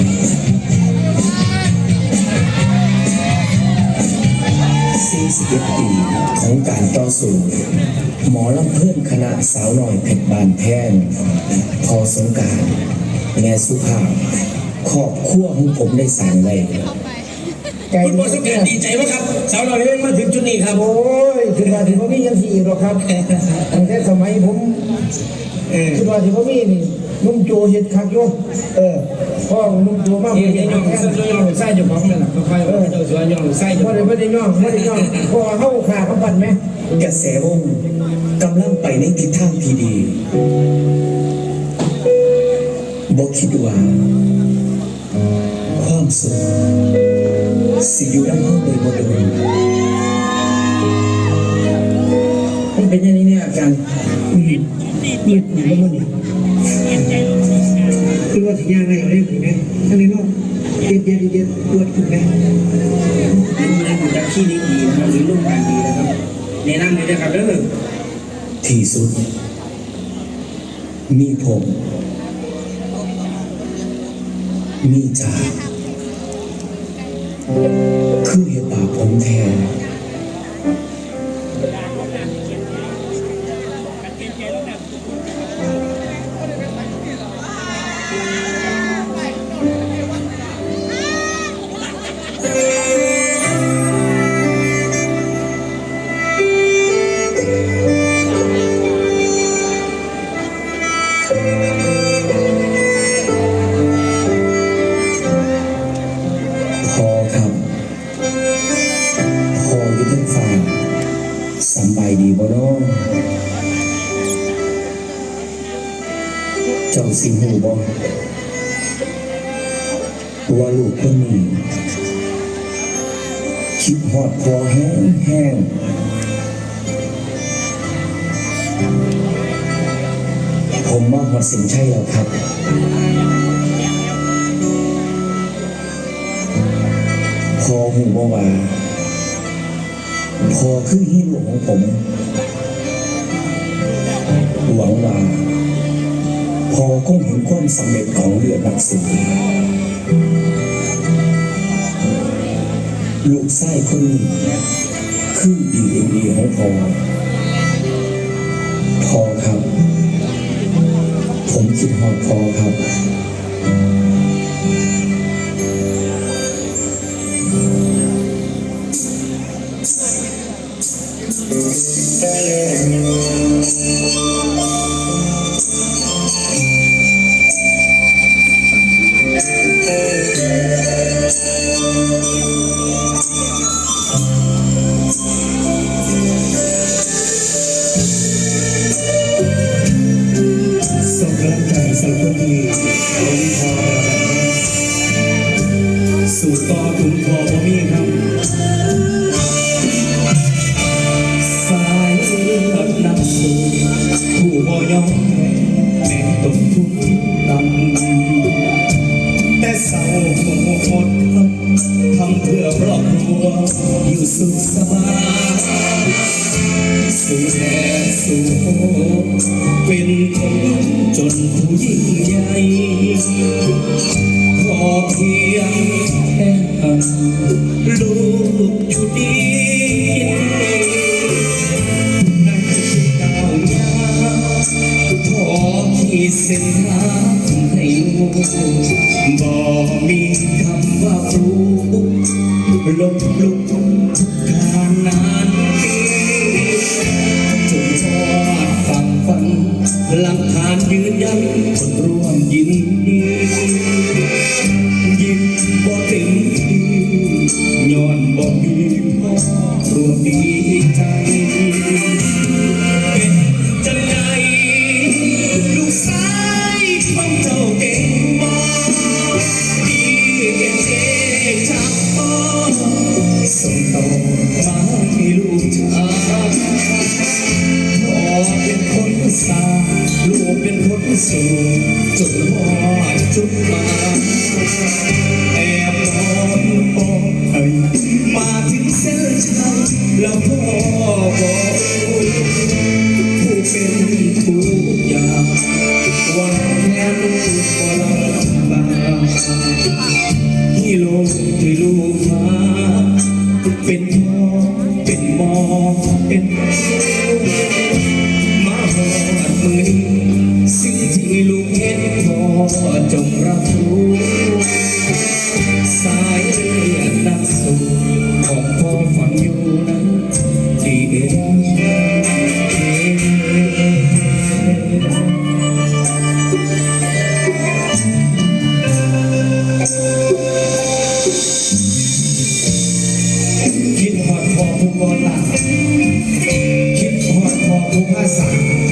41ปีของการต่อสู้หมอลำเพื่อนคณะสาวน้อยเพชรบานแพงพอสงกรารแม่สุภาพครอบครัวของผมได้สั่งไว้ใจคุณพ่อสงการดีใจไหมครับ สาวเราเล่นมาถึงจุดนี้ครับ โอ้ยคือว่าที่พ่มียังสี่หรอกครับตั้งแต่สมัยผมเออคือว่าที่พ่มีนี่ นุ่มโจเห็ดคักโยเออพ่อนุ่มโจมากเฮ้ยเห็ดย่องคักไส้ย่องไส้เจ้าของนั่นแหละค่อยๆเจ้าสัวย่องไส้พ่เจ้าอได้ไม่ได้ย่องไม่ได้ย่องพ่อเข้าขาเขาปั่นไหมกระแสวงกำลังไปในทิศทางที่ดีบอกคิดว่าความสุขสิอยู่น้ำห้องโดยบริเวณมันเป็นอย่างนี้เนี่ยอาจารย์หยิบหยิบหยิบแล้วมันนี่ คือว่าถึงยางไรอะไรถึงไหมอันนี้เนาะเย็ดเย็ดเย็ดปวดถึงไหมดูแลอยู่จากที่นี้ดีนะครับหรือร่วมงานดีนะครับแนะนำเลยนะครับเด้อที่สุด มีผม มีจ่าคือเหตุบาผมแทน ดีบ่น้องเจ้าสิหูบ่ว่าลูกคนนี้คิดฮอดพอแห้งแห้งผมมาหอดสินใช่แล้วครับพอหูบ่ว่า พอคือฮีโร่ของผมหวังว่าพอคงเห็นความสำเร็จของเรือนักสู้ลูกไส้คนนี้คือดีเอ็ดีของพอพอครับ ผมคิดฮอดพอครับ สูตรต่อถุงพอบ่มีครับ สายเลือดนำสู้ผู้บ่ยอมแม้ต้องทุกข์ต่ำแต่เศร้าโหดทำเพื่อครอบครัวอยู่สุขสบ dance. จุดหอดจุดมา ภาษา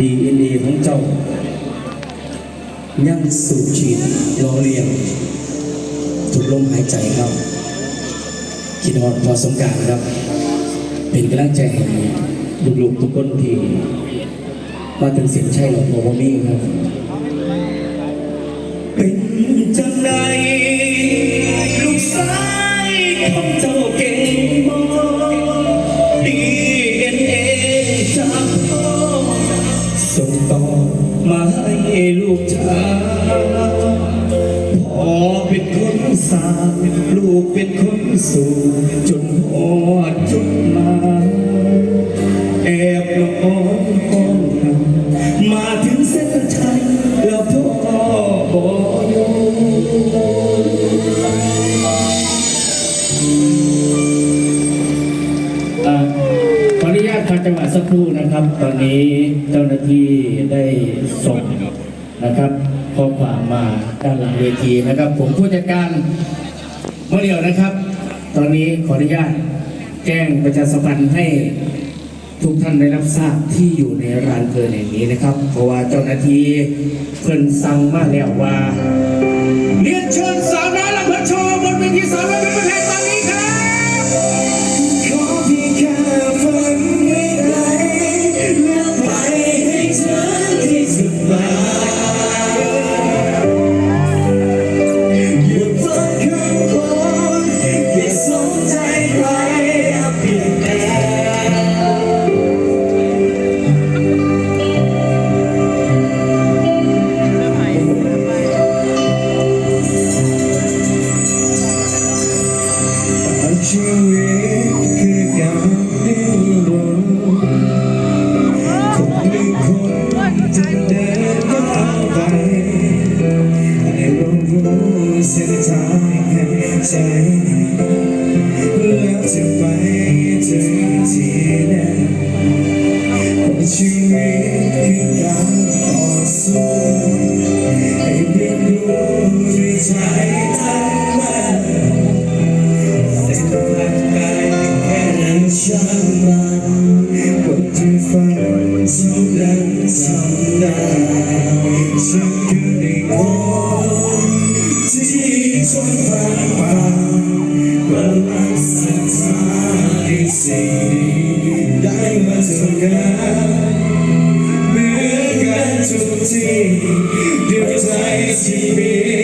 ดีเอ็นเอของเจ้า ยังสูบฉีดรอเรียงถูกลมหายใจครับคิดฮอดพอสงการครับ เป็นกำลังใจให้ลูกๆทุกคนที่มาถึงเสียงใช่หรอกโมโมมี่ครับ เป็นจังใดลูกสายของเจ้า มาให้ลูกชายพ่อเป็นคนสร้างลูกเป็นคนสู่จนหอดจุดมาาตพักจังหวะสักครู่นะครับ ตอนนี้เจ้าหน้าที่ได้ส่งนะครับข้อความมาด้านหลังเวทีนะครับ ผมผู้จัดการเมื่อเดียวนะครับ ตอนนี้ขออนุญาตแจ้งประชาสัมพันธ์ให้ทุกท่านได้รับทราบที่อยู่ในร้านเพลินแห่งนี้นะครับ เพราะว่าเจ้าหน้าที่เพิ่นสั่งมาแล้วว่าเรียนเชิญสาวน้อยลำเพลินโชว์บนเวทีสาวน้อยเป็นประเทศตอน see me.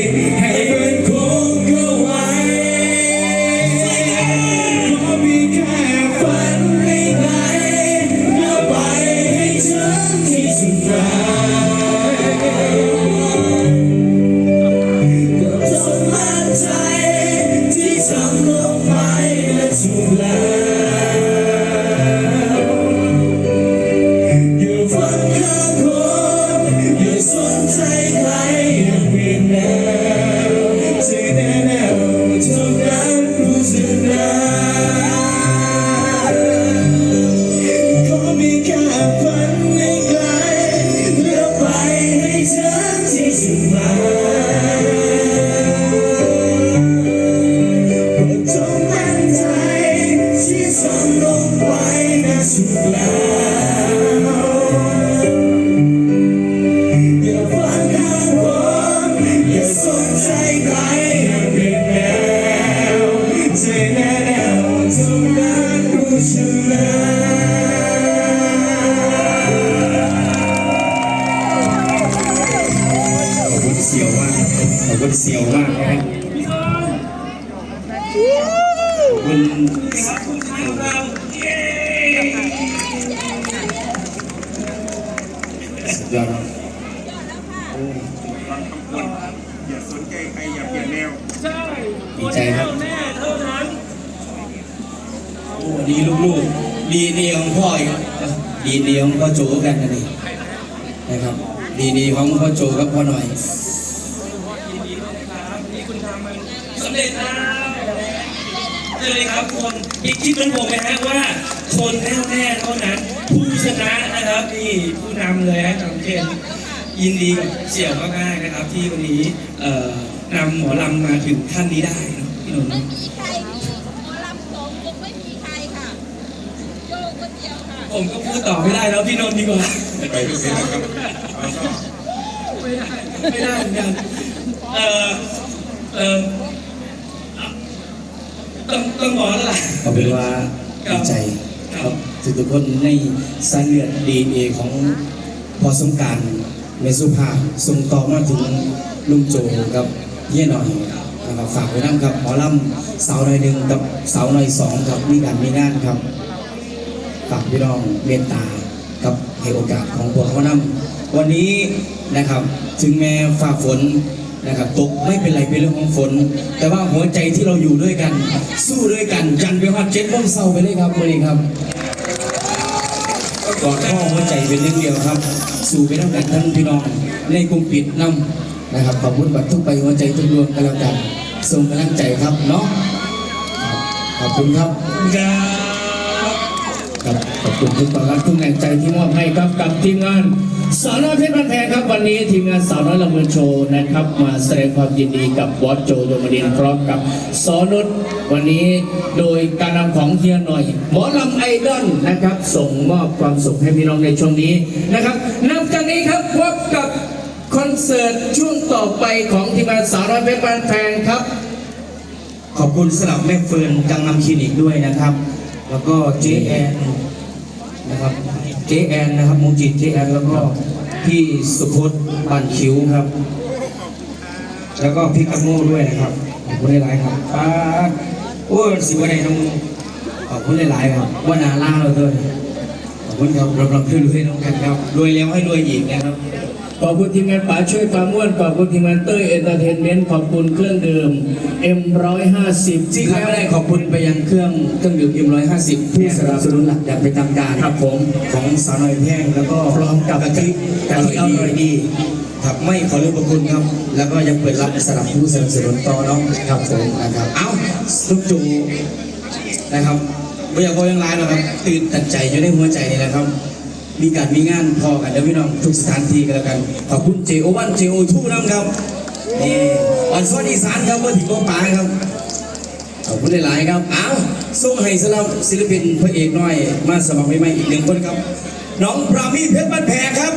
สุดยอดครับอย่าสนใจใครอย่าเปลี่ยนแนวดีใจครับโอ้ดีลูกๆดีดีของพ่ออีกดีดีของพ่อโจกันนะนี่นะครับ ดีดีของพ่อโจกับพ่อหน่อยสำเร็จแล้วเลยครับคนอีกคิดเหมือนผมไหมฮะว่า คนแน่วแน่เท่านั้นผู้ชนะ นะครับนี่ผู้นำเลยฮะน้องเจนยินดีกับเสี่ยวมากๆนะครับ ที่วันนี้นำหมอลำมาถึงขั้นนี้ได้เนอะพี่นนท์ไม่มีใครหมอลำสองวงไม่มีใครค่ะโยกคนเดียวค่ะผมก็พูดต่อไม่ได้แล้วพี่นนท์ดีกว่าไปทุกทีนะครับไม่ได้ไม่ได้เหมือนกันเออเออต้องต้องบอกแล้วล่ะเอาเป็นว่าดีใจ ทุกๆคนในสายเลือดดีเอของพอสงการเมสุภาส่งต่อมาถึงลุงโจกับเย่หน่อยนะครับฝากไว้น้ำครับหมอลำสาวหน่อยหนึ่งกับสาวหน่อยสองครับมีการมีงานครับฝากพี่น้องเมตตากับให้โอกาสของพวกเขานำวันนี้นะครับถึงแม้ฝ่าฝนนะครับตกไม่เป็นไรเป็นเรื่องของฝน แต่ว่าหัวใจที่เราอยู่ด้วยกัน สู้ด้วยกันจันไปฮอดเจ็ดโมงเศร้าไปเลยครับวันนี้ครับ กอดข้อหัวใจเป็นเรื่องเดียวครับ สู่ไปด้วยกันท่านพี่น้องในกลุ่มปิดนำนะครับขอบคุณบัตรทุกไปหัวใจทุกดวงกันแล้วกันส่งกำลังใจครับเนาะขอบคุณครับ ครับขอบคุณทุกความรักทุกแรงใจที่มอบให้ครับกับทีมงานสาวน้อยเพชรบันแพงครับวันนี้ทีมงานสาวน้อยละเมินโชว์นะครับ มาแสดงความยินดีกับบอสโจโยมดินพร้อมกับสอนุชวันนี้โดยการนำของเฮียหน่อยหมอลำไอดอลนะครับ ส่งมอบความสุขให้พี่น้องในช่วงนี้นะครับนับจากนี้ครับพบกับคอนเสิร์ตช่วงต่อไปของทีมงานสาวน้อยเพชรบันแพงครับ ขอบคุณสำหรับแม่เฟิร์นกังนำคลินิกด้วยนะครับ แล้วก็เจแอนนะครับเจแอนนะครับมูจิตเจแอนแล้วก็พี่สุพจน์บันคิ้วครับ แล้วก็พี่กัมโม่ด้วยนะครับขอบคุณหลายๆครับป้าโอ้สิวันไหนน้องขอบคุณหลายๆครับว่านาล่าเราด้วยขอบคุณครับรับรับรวยๆน้องกันครับรวยแล้วให้รวยอีกนะครับ ขอบคุณทีมงานป๋าช่วยปราม่วน ขอบคุณทีมงานเต้ยเอนเตอร์เทนเมนต์ ขอบคุณเครื่องดื่ม M150 ที่ขาดไม่ได้ขอบคุณไปยังเครื่องเครื่องดื่มเอ็มร้อยห้าสิบผู้สนับสนุนหลักอย่างเป็นทางการครับผมของสาวน้อยแพงแล้วก็พร้อมกับกะทิกะทิอร่อยดีครับไม่ขอลืมประคุณครับ แล้วก็ยังเปิดรับสำหรับผู้สนับสนุนต่อเนาะครับผมนะครับ เอ้าทุกจูนะครับไม่อยากบอกยังไงหรอกครับตื่นตัดใจอยู่ในหัวใจนี่แหละครับ มีการมีงานพอกันเดี๋ยวพี่น้องทุกสถานที่กันแล้วกัน ขอบคุณ JO1 JO2 น้ำครับนี่อ่อนซ้อนอีสานครับเมื่อถึงกปาครับขอบคุณหลาย ๆ ครับอ้าวส่งให้สำหรับศิลปินพระเอกน้อย มาสมัครใหม่ๆอีกหนึ่งคนครับ น้องปรามีเพชรบ้านแพงครับ